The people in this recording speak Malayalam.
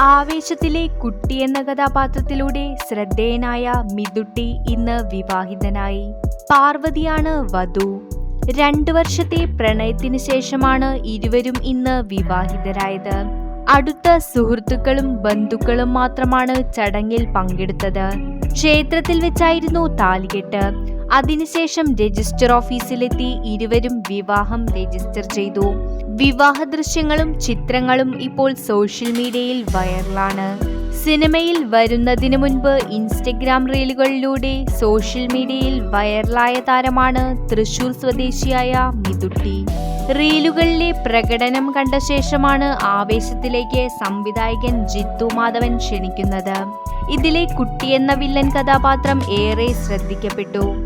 ആവേശത്തിലെ കുട്ടി എന്ന കഥാപാത്രത്തിലൂടെ ശ്രദ്ധേയനായ മിതുട്ടി ഇന്ന് വിവാഹിതനായി. പാർവതിയാണ് വധു. രണ്ടു വർഷത്തെ പ്രണയത്തിന് ശേഷമാണ് ഇരുവരും ഇന്ന് വിവാഹിതരായത്. അടുത്ത സുഹൃത്തുക്കളും ബന്ധുക്കളും മാത്രമാണ് ചടങ്ങിൽ പങ്കെടുത്തത്. ക്ഷേത്രത്തിൽ വെച്ചായിരുന്നു താലികെട്ട്. അതിനുശേഷം രജിസ്റ്റർ ഓഫീസിലെത്തി ഇരുവരും വിവാഹം രജിസ്റ്റർ ചെയ്തു. വിവാഹ ദൃശ്യങ്ങളും ചിത്രങ്ങളും ഇപ്പോൾ സോഷ്യൽ മീഡിയയിൽ വൈറലാണ്. സിനിമയിൽ വരുന്നതിന് മുൻപ് ഇൻസ്റ്റഗ്രാം റീലുകളിലൂടെ സോഷ്യൽ മീഡിയയിൽ വൈറലായ താരമാണ് തൃശൂർ സ്വദേശിയായ മിതുട്ടി. റീലുകളിലെ പ്രകടനം കണ്ട ശേഷമാണ് ആവേശത്തിലേക്ക് സംവിധായകൻ ജിത്തു മാധവൻ ക്ഷണിക്കുന്നത്. ഇതിലെ കുട്ടി എന്ന വില്ലൻ കഥാപാത്രം ഏറെ ശ്രദ്ധിക്കപ്പെട്ടു.